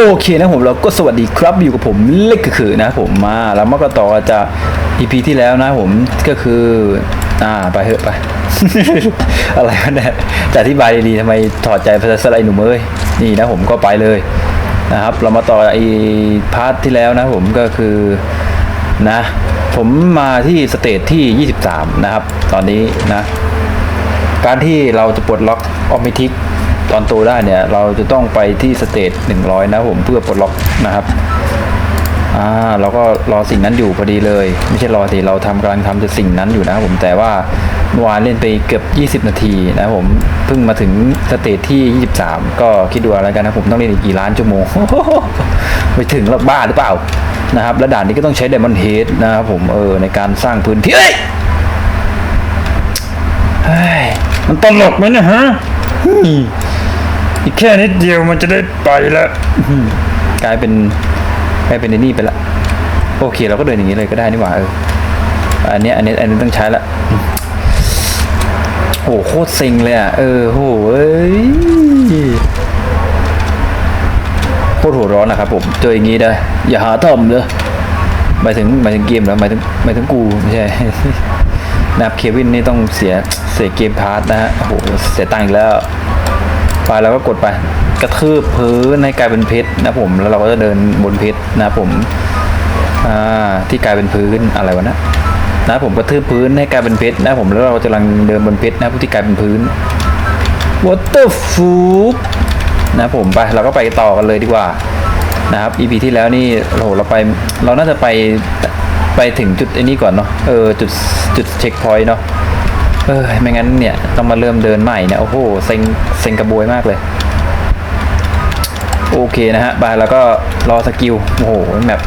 โอเคนะผมเราก็สวัสดีครับอยู่กับผมเล็กก็คือนะผมมาแล้วมาก็ต่อจะ EP ที่แล้วนะผมก็คือ อ่าไปเถอะไป อะไรวะเนี่ยจะอธิบายดีๆทำไมถอดใจภาษาสไลด์หนุ่มเอ้ยนี่นะผมก็ไปเลยนะครับ เรามาต่อไอพาร์ทที่แล้วนะผมก็คือนะ ผมมาที่สเตจที่ 23 นะครับ ตอนนี้นะ การที่เราจะปลดล็อกออม t ทิก อนโตได้เนี่ย เราจะต้องไปที่สเตจ100 นะผมเพื่อปลดล็อกนะครับอ่าเราก็รอสิ่งนั้นอยู่พอดีเลย ไม่ใช่รอสิเราทำกำลังทำจะสิ่งนั้นอยู่นะผมแต่ว่าเมื่อวานเล่นไปเกือบ 20 นาทีนะผมเพิ่งมาถึงสเตจที่ 23 ก็คิดดูอะไรกันนะผมต้องเล่นอีกกี่ล้านชั่วโมงไปถึงแล้วบ้าหรือเปล่านะครับและด่านนี้ก็ต้องใช้ Diamond Head นะครับผมเออในการสร้างพื้นที่เอ้ยเฮ้ยมันตลกไหมเนี่ยฮะ อีกแค่นิดเดียวมันจะได้ไปแล้วอืมกลายเป็นกลายเป็นไอ้นี่ไปละโอเค เราก็เดินอย่างนี้เลยก็ได้นี่หว่าเอออันเนี้ยอันนี้อันนี้ต้องใช้ละโอ้โหโคตรเซ็งเลยอะเออโหเอ้ยโคตรหัวร้อนนะครับผมเจออย่างงี้ได้อย่าหาทำเลยหมายถึงหมายถึงเกมเหรอหมายถึงหมายถึงกูไม่ใช่นะครับเควินนี่ต้องเสียเสียเกมพาร์ทนะฮะโอ้โหเสียตังค์อีกแล้ว ไปแล้วก็กดไปกระทืบพื้นให้กลายเป็นเพชรนะผมแล้วเราก็จะเดินบนเพชรนะผมอ่าที่กลายเป็นพื้นอะไรวะนะนะผมกระทืบพื้นให้กลายเป็นเพชรนะผมแล้วเรากำลังเดินบนเพชรนะที่กลายเป็นพื้น Water f o o นะผมไปเราก็ไปต่อกันเลยดีกว่านะครับ EP ที่แล้วนี่โอ้โหเราไปเราน่าจะไปไปถึงจุดไอ้นี้ก่อนเนาะเออจุดจุดเช็คพอยต์เนาะ เออไม่งั้นเนี่ย ต้องมาเริ่มเดินใหม่เนี่ย โอ้โหเซ็งเซ็งกระบวยมากเลย โอเคนะฮะไปแล้วก็รอสกิล โอ้โหแบบ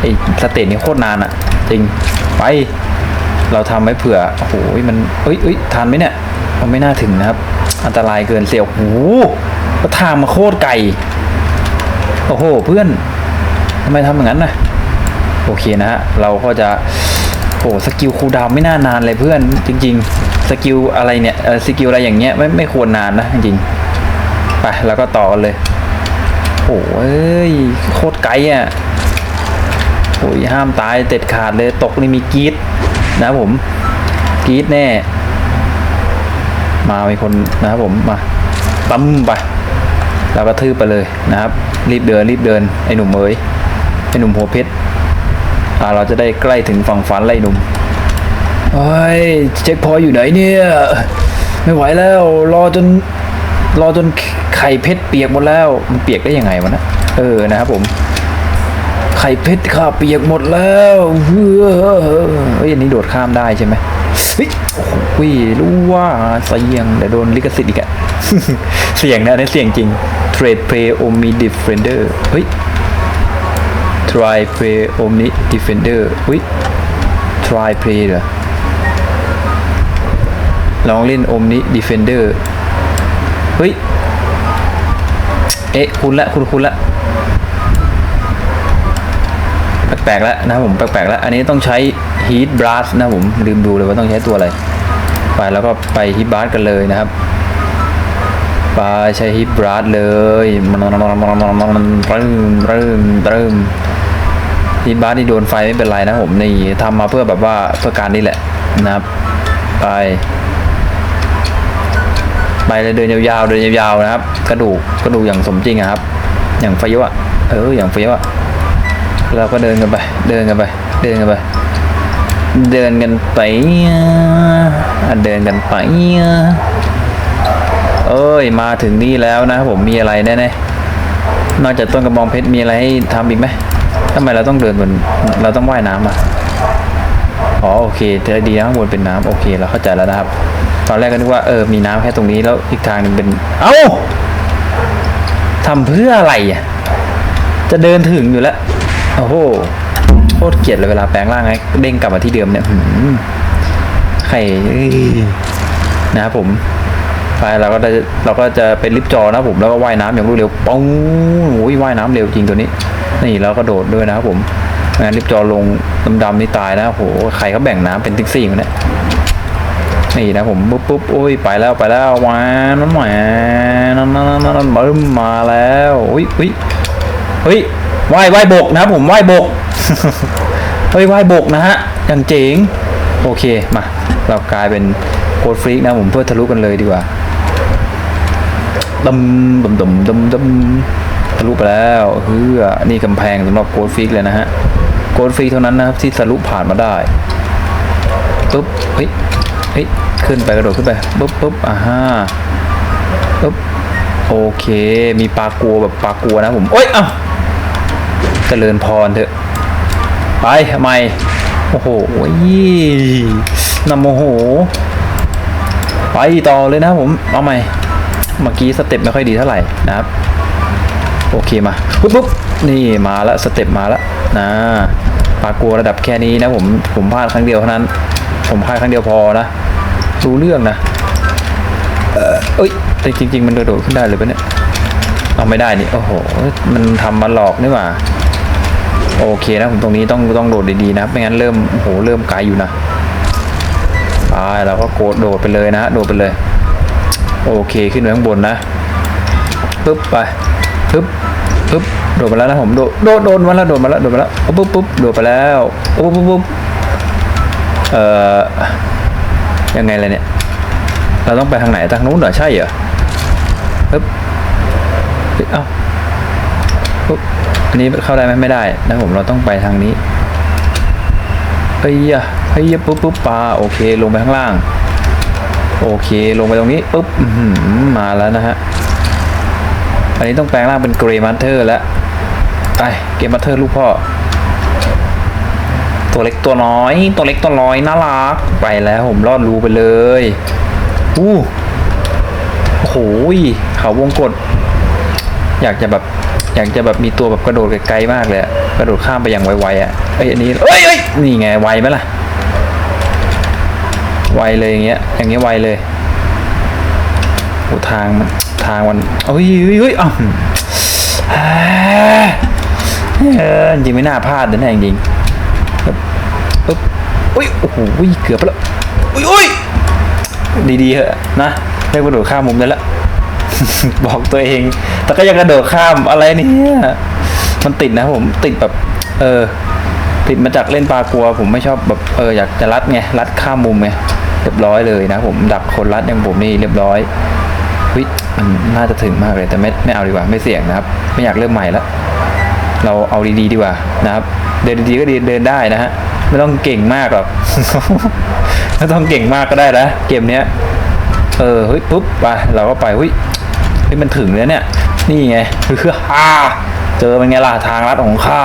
ไอ้สเตจนี้โคตรนานอะจริง ไป เราทำไว้เผื่อ โอ้โหมันเอ้ยเอ้ยทันไหมเนี่ยมันไม่น่าถึงนะครับ อันตรายเกินเสียวโอ้โหแล้วทางมาโคตรไกลโอ้โห เพื่อนทำไมทำอย่างนั้นนะโอเคนะฮะ เราก็จะโอ้สกิลคูดาวไม่น่านานเลยเพื่อนจริง ๆ สกิลอะไรเนี่ยเออสกิลอะไรอย่างเงี้ยไม่ไม่ควรนานนะจริงไปแล้วก็ต่อเลยโอ้ยโคตรไกลอะโอ้ยห้ามตายเด็ดขาดเลยตกนี่มีกีดนะผมกีดแน่ มามีคนนะครับผมมาตั้มไปแล้วก็ทืบไปเลยนะครับ รีบเดินรีบเดินไอ้หนุ่มเอ๋ยไอ้หนุ่มหัวเพชรอ่าเราจะได้ใกล้ถึงฝั่งฝันไล่หนุ่ม เฮ้ยเช็คพอยอยู่ไหนเนี่ย ไม่ไหวแล้ว รอจนรอจนไข่เพชรเปียกหมดแล้ว มันเปียกได้ยังไงวะนะเออนะครับผม ไข่เพชรข้าเปียกหมดแล้วเฮ้ยอันนี้โดดข้ามได้ใช่ไหมเฮ้ยรู้ว่าเสียงแต่โดนลิขสิทธิ์อีกอะเสียงนะนนี่เสียงจริง Trade Play Omni Defender เฮ้ย Try Play Omni Defender เฮ้ย Try Play เหรอ ลองเล่น Omni Defender เฮ้ย เอ๊ะ คุณละคุณคุณละ แปลกๆแล้วนะผมแปลกๆแล้ว อันนี้ต้องใช้ Heat Blast นะผม ลืมดูเลยว่าต้องใช้ตัวอะไร ไปแล้วก็ไป Heat Blast กันเลยนะครับไปใช้ Heat Blast เลยมันมันมันมันมันมันเริ่มเริ่มเริ่ม Heat Blast นี่โดนไฟไม่เป็นไรนะผมนี่ทำมาเพื่อแบบว่าเพื่อการนี่แหละนะครับ ไป ไปเลยเดินยาวๆเดินยาวๆนะครับ กระดูกกระดูกอย่างสมจริงครับ อย่างไฟยวะเอออย่างไฟยวะเราก็เดินกันไป เดินกันไป เดินกันไป เดินกันไปเดินกันไปเอ้ยมาถึงนี่แล้วนะครับผมมีอะไรแน่ๆนอกจากต้นกระบองเพชรมีอะไรให้ทำอีกไหมทำไมเราต้องเดินบนเราต้องว่ายน้ำอะอ๋อโอเคเธอดีนะข้างบนเป็นน้ำโอเคเราเข้าใจแล้วนะครับ ตอนแรกก็นึกว่าเออมีน้ำแค่ตรงนี้แล้วอีกทางหนึงเป็น เอ้าทำเพื่ออะไรอะจะเดินถึงอยู่แล้วโอ้โหโคตรเกลียดเลยเวลาแปลงร่างไงเด้งกลับมาที่เดิมเนี่ยหืมใครเอ้ยนะครับผมไปเราก็จะเราก็จะเป็นลิฟต์จอนะครับผมแล้วก็ว่ายน้ำอย่างรวดเร็วปุ้งโอ้ยว่ายน้ำเร็วจริงตัวนี้ นี่แล้วก็โดดด้วยนะครับผมไม่งั้นลิฟต์จอลงดำๆนี่ตายนะโอ้โหใครเขาแบ่งน้ำเป็นติ๊กซี่มาเนี่ย นี่นะผมปุ๊บปุ๊บโอ้ยไปแล้วไปแล้ววานนั่นหมนั่นนั่นนั่นนั่นบึ้มมาแล้วอุ้ยอุ้ยเฮ้ยว่ายว่ายบกนะผมว่ายบกเฮ้ยว่ายบกนะฮะอย่างเจ๋งโอเคมาเรากลายเป็นโคดฟรีกนะผมเพื่อทะลุกันเลยดีกว่าดำดำดำดำดำทะลุไปแล้วเฮือนี่กำแพงสำหรับโคดฟรีกเลยนะฮะโคดฟรีกเท่านั้นนะครับที่ทะลุผ่านมาได้ปุ๊บเฮ้ย เฮ้ยขึ้นไปกระโดดขึ้นไปปุ๊บปุ๊บอ่าฮะปุ๊บโอเค มีปลากัวแบบปลากัวนะผมโอ้ยเอ้าเจริญพรเถอะ ไปทำไมโอ้โหยี่นำโมโห ไปต่อเลยนะผม เอาใหม่ เมื่อกี้สเต็ปไม่ค่อยดีเท่าไหร่นะครับ โอเคมาปุ๊บปุ๊บนี่มาล้วสเต็ปมาล้วนะปลากัวระดับแค่นี้นะผม ผมพลาดครั้งเดียวเท่านั้น ผมพาดครั้งเดียวพอนะรู้เรื่องนะเอ้ยแต่จริง ๆ มันกระโดดขึ้นได้เลยปะเนี่ยเอาไม่ได้นี่โอ้โหมันทำมาหลอกนี่หว่าโอเคนะผมตรงนี้ต้องต้องโดดดีๆนะไม่งั้นเริ่มโอ้โหเริ่มไกลอยู่นะไปเราก็โกดโดดไปเลยนะฮะโดดไปเลย โอเคขึ้นไปข้างบนนะปึ๊บไปปึ๊บปึ๊บโดดมาแล้วนะผมโดดโดดโดดมาแล้วโดดมาแล้วโดดมาแล้วปุ๊บปุ๊บโดดไปแล้วปุ๊บปุ๊บปุ๊บ เอ่อยังไงเลยเนี่ย เราต้องไปทางไหนทางนู้นเหรอใช่เหรอปึ๊บเฮ้ยเอ้าปุ๊บอันนี้เข้าได้ไหมไม่ได้นะผมเราต้องไปทางนี้เฮ้ยอะเฮ้ยปุ๊บปุ๊บปลาโอเคลงไปข้างล่าง โอเคลงไปตรงนี้ปุ๊บมาแล้วนะฮะอันนี้ต้องแปลงร่างเป็นเกรย์มาสเตอร์แล้วไปเกรย์มาสเตอร์ลูกพ่อ ตัวเล็กตัวน้อย ตัวเล็กตัวน้อยน่ารัก ไปแล้วผมรอดรูไปเลยอู้โอ้โหเขาวงกด อยากจะแบบ อยากจะแบบมีตัวแบบกระโดดไกลๆมากเลยกระโดดข้ามไปอย่างไวๆอะเอ้ยอันนี้เอ้ยเอ้ยนี่ไงไวไหมล่ะ ไวเลยอย่างเงี้ย อย่างเงี้ยไวเลยโอ้ทางมันทางมันเอ้ยเฮ้ยเฮ้ยอ้าวจริงไม่น่าพลาดเลยนะจริง อุ้ยโอ้โหเกือบไปแล้วอุ้ยอุ้ยดีๆเหอะนะได้กระโดดข้ามมุมได้แล้วบอกตัวเอง แต่ก็ยังกระโดดข้ามอะไรเนี่ยมันติดนะผมติดแบบ เออ ติดมาจากเล่นปลากลัว ผมไม่ชอบแบบเอออยากจะรัดไงรัดข้ามมุมไงเรียบร้อยเลยนะผมดักคนรัดอย่างผมนี่เรียบร้อยวิมันน่าจะถึงมากเลยแต่ไม่ไม่เอาดีกว่าไม่เสี่ยงนะครับ ไม่อยากเริ่มใหม่ละเราเอาดีๆดีกว่านะครับ เดินดีๆก็ดีเดินได้นะฮะ ไม่ต้องเก่งมากหรอกไม่ต้องเก่งมากก็ได้นะเกมเนี้ยเออเฮ้ยปุ๊บไปเราก็ไปเฮ้ยเฮ้ยมันถึงแล้วเนี่ย นี่ไงคือฮ่าเจอเป็นไงล่ะทางลัดของข้า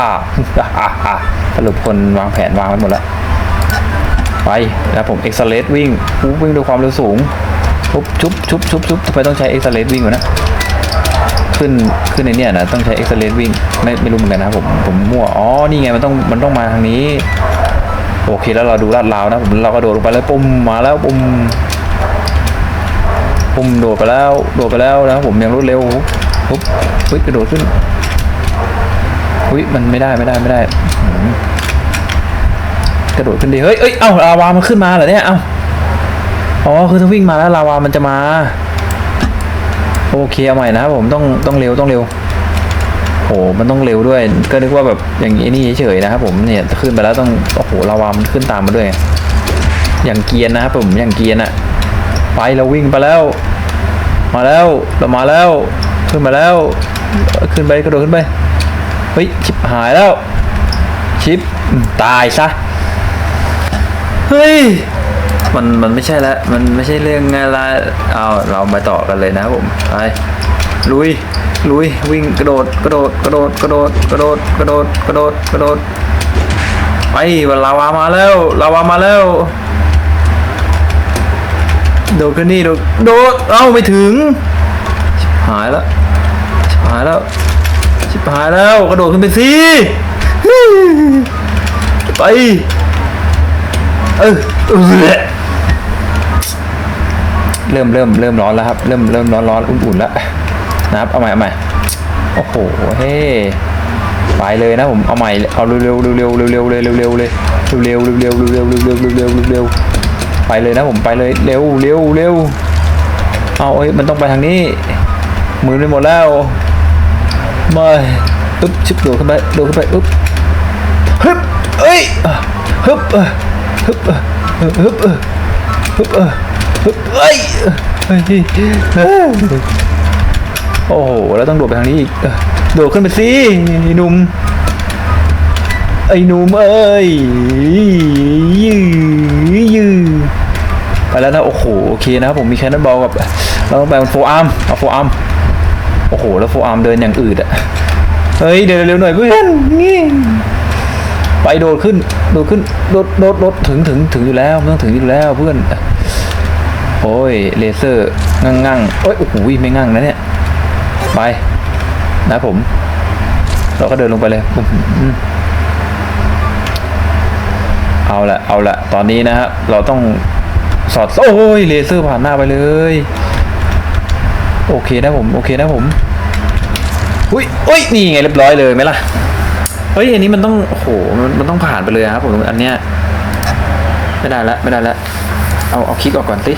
สรุปคนวางแผนวางไว้หมดแล้วไปแล้วผมเอ็กซ์เลสวิ่งปุ๊บวิ่งด้วยความเร็วสูงปุ๊บชุบชุบชุบชุบทำไมต้องใช้เอ็กซ์เลสวิ่งวะนะขึ้นขึ้นในเนี่ยนะต้องใช้เอ็กซ์เลสวิ่งไม่ไม่รู้เหมือนกันนะผมผมมั่วอ๋อนี่ไงมันต้องมันต้องมาทางนี้ โอเคแล้วเราดูลาดราวนะผมเราก็โดดลงไปแล้วปุ่มมาแล้วปุ่มผมโดดไปแล้วโดดไปแล้วนะผมยังรวดเร็วปุ๊บเฮ้ยกระโดดขึ้นอุ้ยมันไม่ได้ไม่ได้ไม่ได้ กระโดดขึ้นดีเฮ้ยเอ้ยเอ้าลาวามันขึ้นมาเหรอเนี่ยเอ้าอ๋อคือถ้าวิ่งมาแล้วลาวามันจะมา โอเคเอาใหม่นะครับผมต้องต้องเร็วต้องเร็ว โอ้มันต้องเร็วด้วย ก็นึกว่าแบบอย่างนี้นี่เฉยๆนะครับผมเนี่ยขึ้นไปแล้วต้องโอ้โหลาวามันขึ้นตามมาด้วย อย่างเกียนนะครับผมอย่างเกียนอะไปเราวิ่งไปแล้ว มาแล้วเรามาแล้ว ขึ้นมาแล้ว ขึ้นไปกระโดดขึ้นไปเฮ้ยชิบหายแล้ว ชิปตายซะเฮ้ยมันมันไม่ใช่ล้วมันไม่ใช่เรื่องง่ายละเอาเรามาต่อกันเลยนะครับผมไปลุย ลุยวิ่งกระโดดกระโดดกระโดดกระโดดกระโดดกระโดดกระโดดกระโดดไปวันลาวามาแล้วลาวามาแล้วโดดขึ้นนี่โดดโดดเอ้าไม่ถึงหายแล้วชิบหายแล้วชิบหายแล้วกระโดดขึ้นไปสิไปเออเออเริ่มเริ่มเริ่มร้อนแล้วครับ เริ่มเริ่มร้อนร้อนอุ่นๆแล้ว นะครับเอาใหม่เอาใหม่โอ้โหเฮ้ไปเลยนะผมเอาใหม่เอาเร็วเร็วเร็วเร็วเร็วเร็วเร็วเร็วเร็วเร็วเร็วเร็วเร็วเร็วเร็วไปเลยนะผมไปเลยเร็วเร็วเร็วเอาเอ้ยมันต้องไปทางนี้มือไปหมดแล้วม่อึ๊บชึบโดดขึ้นไปโดดขึ้นไปอึ๊บฮึบเอ้ยฮึบเออฮึบเออฮึบเออฮึบฮึบเอ้ยเฮ้ยเอ้ย โอ้โห แล้วต้องโดดไปทางนี้อีก โดดขึ้นไปสิไอ้หนุ่ม ไอ้หนุ่มเอ้ยยืยื้อไปแล้วนะ โอ้โห โอเคนะครับผมมีแคนนอนบอลกับเราต้องไปมันโฟอาร์ม เอาโฟอาร์ม โอ้โห แล้วโฟอาร์มเดินอย่างอืดอะเฮ้ย เดินเร็วหน่อยเพื่อนนี่ไปโดดขึ้น โดดขึ้น โดด โดด โดด ถึง ถึง ถึงอยู่แล้วมันต้องถึงอยู่แล้วเพื่อน โอ้ย เลเซอร์ งั่งงั่งโอ้ย โอ้โหไม่งั่งนะเนี่ย ไป นะผม เราก็เดินลงไปเลยอืเอาละเอาละตอนนี้นะฮะเราต้องสอดโอ้ยเลเซอร์ผ่านหน้าไปเลย โอเคนะผม โอเคนะผมอุ้ยอุ้ยนี่ไงเรียบร้อยเลยไหมล่ะเฮ้ยอันนี้มันต้องโอ้โหมันมันต้องผ่านไปเลยครับผมอันเนี้ยไม่ได้ละไม่ได้ละเอาเอาคลิกออกก่อนสิ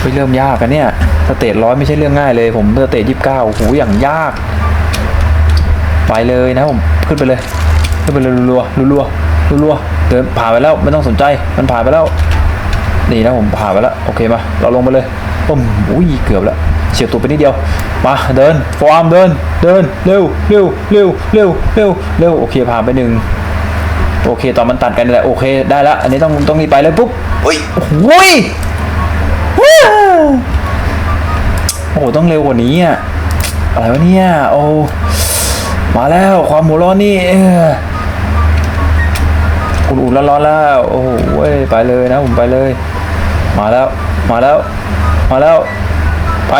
เฮ้ยเริ่มยากกันเนี่ยสเตจร้อยไม่ใช่เรื่องง่ายเลย ผมสเตจยี่สิบเก้าโอ้โหอย่างยาก ไปเลยนะผมขึ้นไปเลย ขึ้นไปเลยรัวๆรัวรัวเดินผ่านไปแล้วไม่ต้องสนใจมันผ่านไปแล้วนี่นะผมผ่านไปแล้วโอเคมา เราลงไปเลยปุ้มอุ้ยเกือบแล้วเฉียบตัวไปนิดเดียวมาเดินฟอร์มเดินเดินเร็วเร็วเร็วเร็วเร็วเร็วโอเคผ่านไปหนึ่งโอเคตอนมันตัดกันแหละโอเคได้ละอันนี้ต้องต้องรีบไปเลยปุ๊บอุ้ยโอ้ย โอ้โหต้องเร็วกว่านี้อะอะไรวะเนี่ยโอ้มาแล้วความหัวร้อนนี่อุ่นๆร้อนๆแล้วโอ้โหไปเลยนะผมไปเลย มาแล้วมาแล้ว มาแล้ว ไป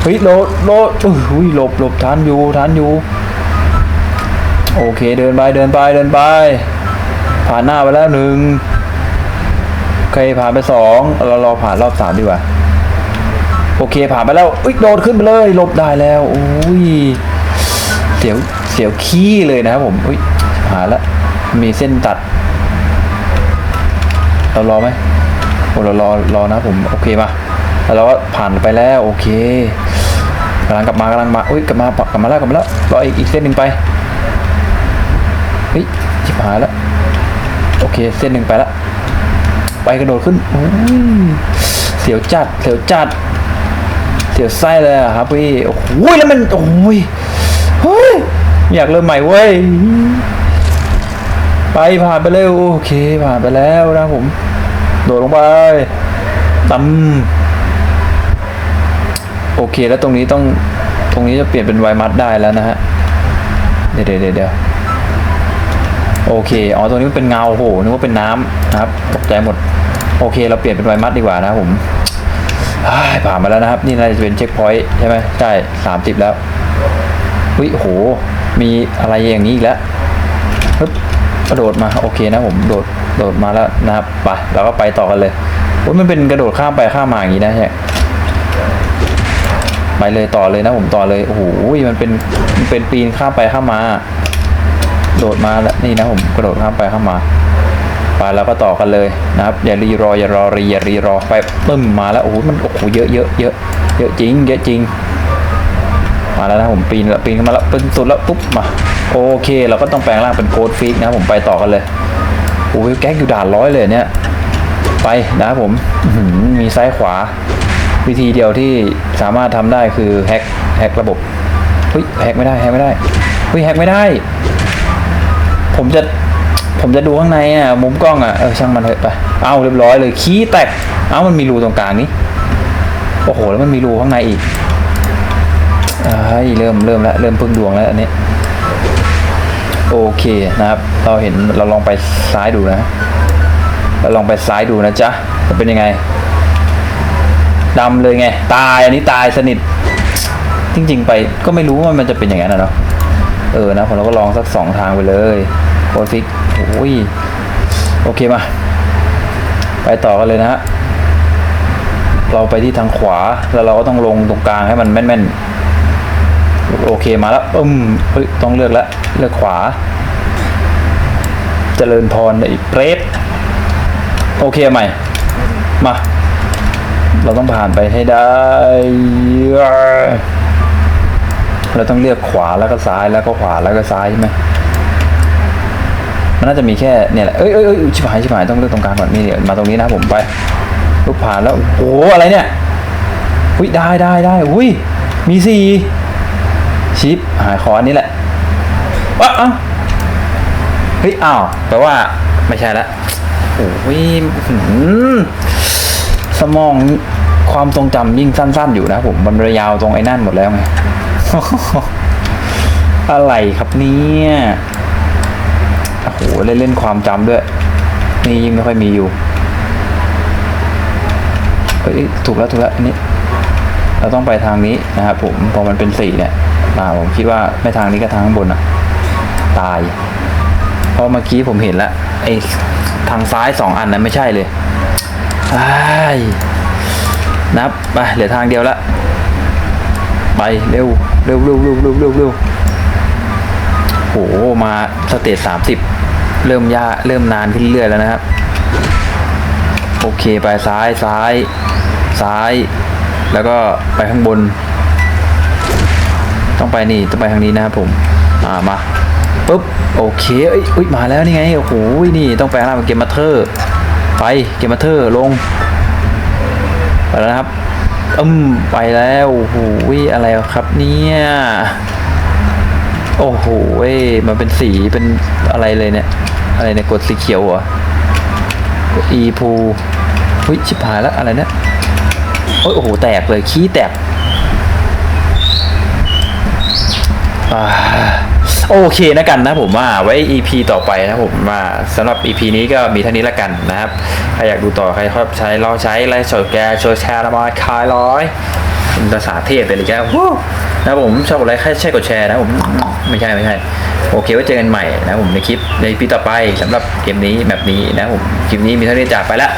เฮ้ยโลดโลดอุ้ยหลบหลบทันอยู่ทันอยู่โอเคเดินไปเดินไปเดินไป ผ่านหน้าไปแล้วหนึ่ง เคผ่านไปสองเรารอผ่านรอบสามดีกว่า โอเคผ่านไปแล้วอุ้ยโดดขึ้นไปเลยหลบได้แล้วอุ้ยเสียวเสียวขี้เลยนะครับผมอุ้ยผ่านแล้วมีเส้นตัด เรารอไหมโอ้เรารอรอนะผมโอเคมาแล้วเราก็ผ่านไปแล้วโอเคกำลังกลับมากำลังมาอุ้ยกลับมากลับมาแล้วกลับมาแล้วรออีกอีกเส้นหนึ่งไปเฮ้ยชิบหายแล้วโอเคเส้นหนึ่งไปแล้ว ไปกระโดดขึ้นอุ้ยเสียวจัดเสียวจัด เสียวไส้เลยอะครับพี่โอ้โหแล้วมันโอ้ยเฮ้ยอยากเริ่มใหม่เว้ยไปผ่านไปเร็วโอเคผ่านไปแล้วนะผม โดดลงไปตำโอเคแล้วตรงนี้ต้องตรงนี้จะเปลี่ยนเป็นไวมัดได้แล้วนะฮะเดี๋ยวเดี๋ยวเดี๋ยวเดี๋ยวโอเค อ๋อ ตรงนี้มันเป็นเงาโหนึกว่าเป็นน้ำนะครับ ตกใจหมด โอเค เราเปลี่ยนเป็นไวมัดดีกว่านะผมอ้ายผ่านมาแล้วนะครับ นี่น่าจะเป็นเช็คพอยต์ใช่ไหมใช่สามสิบแล้ววิโห มีอะไรอย่างนี้อีกแล้วปึ๊บกระโดดมาโอเคนะผมโดดโดดมาแล้วนะครับไปเราก็ไปต่อกันเลยโอ้ยมันเป็นกระโดดข้ามไปข้ามมาอย่างนี้นะเนี่ยไปเลยต่อเลยนะผมต่อเลยโอ้โหมันเป็นมันเป็นปีนข้ามไปข้ามมา โดดมาแล้วนี่นะผมกระโดดข้ามไปข้ามมา ไปแล้วก็ต่อกันเลยนะครับอย่ารีรออย่ารอรีอย่ารีรอไปปึ้มมาแล้วโอ้โหมันโอ้โหเยอะเยอะเยอะเยอะจริงเยอะจริง มาแล้วนะผมปีนแล้วปีนขึ้นมาแล้วเป็นสุดแล้วปุ๊บมาโอเค เราก็ต้องแปลงร่างเป็นโกดฟิกนะผมไปต่อกันเลยโอ้ยแก๊กอยู่ด่านร้อยเลยเนี่ยไปนะผมมีซ้ายขวา วิธีเดียวที่สามารถทำได้คือแฮกแฮกระบบเฮ้ยแฮกไม่ได้แฮกไม่ได้เฮ้ยแฮกไม่ได้ ผมจะ ผมจะดูข้างในอะมุมกล้องอะเออช่างมันเถอะไปเอาเรียบร้อยเลยขี้แตกเอามันมีรูตรงกลางนี้โอ้โหแล้วมันมีรูข้างในอีกอ่าเริ่มเริ่มแล้วเริ่มพึ่งดวงแล้วอันนี้โอเคนะครับ เราเห็นเราลองไปซ้ายดูนะเราลองไปซ้ายดูนะจ๊ะจะเป็นยังไงดำเลยไง ตายอันนี้ตายสนิท จริง ๆ ไปก็ไม่รู้ว่ามันจะเป็นอย่างนั้นนะเนาะเออนะผมเราก็ลองสักสองทางไปเลยโคฟิก โอ้ยโอเคมา ไปต่อกันเลยนะฮะ เราไปที่ทางขวาแล้วเราก็ต้องลงตรงกลางให้มันแม่นๆ โอเคมาแล้วอืมเฮ้ยต้องเลือกแล้วเลือกขวาเจริญพรไอ้เปรตโอเคใหม่ มา เราต้องผ่านไปให้ได้ เราต้องเลือกขวาแล้วก็ซ้ายแล้วก็ขวาแล้วก็ซ้ายใช่ไหม มันน่าจะมีแค่เนี่ยแหละเอ้ยเอ้ยเอ้ยชิบหายชิบหายต้องเลือกตรงกลางก่อนนี่เดี๋ยวมาตรงนี้นะผมไปปุ๊บผ่านแล้วโอ้โหอะไรเนี่ยอุ้ยได้ได้ได้อุ้ยมีสี่ชิปหายคออันนี้แหละว้าเฮ้ยอ้าวแปลว่าไม่ใช่ละโอ้ยหืมสมองความทรงจำยิ่งสั้น ๆ อยู่นะผมมันระยาวตรงไอ้นั่นหมดแล้วไงอะไรครับเนี่ย โอ้โหเล่นเล่นความจำด้วย นี่ยิ่งไม่ค่อยมีอยู่เฮ้ยถูกแล้วถูกแล้วอันนี้เราต้องไปทางนี้นะครับผมพอมันเป็นสี่เนี่ยอ่าผมคิดว่าไม่ทางนี้ก็ทางข้างบนนะตาย เพราะเมื่อกี้ผมเห็นแล้วไอ้ทางซ้ายสองอันนั้นไม่ใช่เลยอ้ายนับไปเหลือทางเดียวละไปเร็วเร็วเร็วเร็วเร็วเร็วเร็ว หมาสเตจสามสิบเริ่มยากเริ่มนานขึ้นเรื่อยแล้วนะครับ โอเคไปซ้ายซ้ายซ้าย แล้วก็ไปข้างบน ต้องไปนี่ต้องไปทางนี้นะครับผม อ่ามาปุ๊บโอเคเอ้ยเอ้ยมาแล้วนี่ไงโอ้โหนี่ต้องไปข้างล่างเป็นเกมมาเธอร์ไปเกมมาเธอร์ลงไปแล้วนะครับอืมไปแล้วโอ้โหอะไรครับเนี่ย โอ้โหเว้ยมันเป็นสีเป็นอะไรเลยเนี่ย อะไรเนี่ยกดสีเขียวเหรออีพูเฮ้ยชิบหายแล้วอะไรเนี่ยโอ้ยโอ้โหแตกเลยขี้แตกอโอเคนะกันนะผมว่าไว้ EP ต่อไปนะผมว่าสำหรับ EP นี้ก็มีเท่านี้ละกันนะครับ ใครอยากดูต่อใครชอบใช้รอใช้ไลฟ์สดแกโชว์แชร์ระบายคลายร้อย เป็นภาษาเทพไปเลยแกวู้นะผมชอบอะไรแค่ใช่กดแชร์นะผมไม่ใช่ไม่ใช่ โอเคไว้เจอกันใหม่นะผมในคลิปในปีต่อไปสำหรับเกมนี้แบบนี้นะผมคลิปนี้มีเท่านี้จากไปแล้ว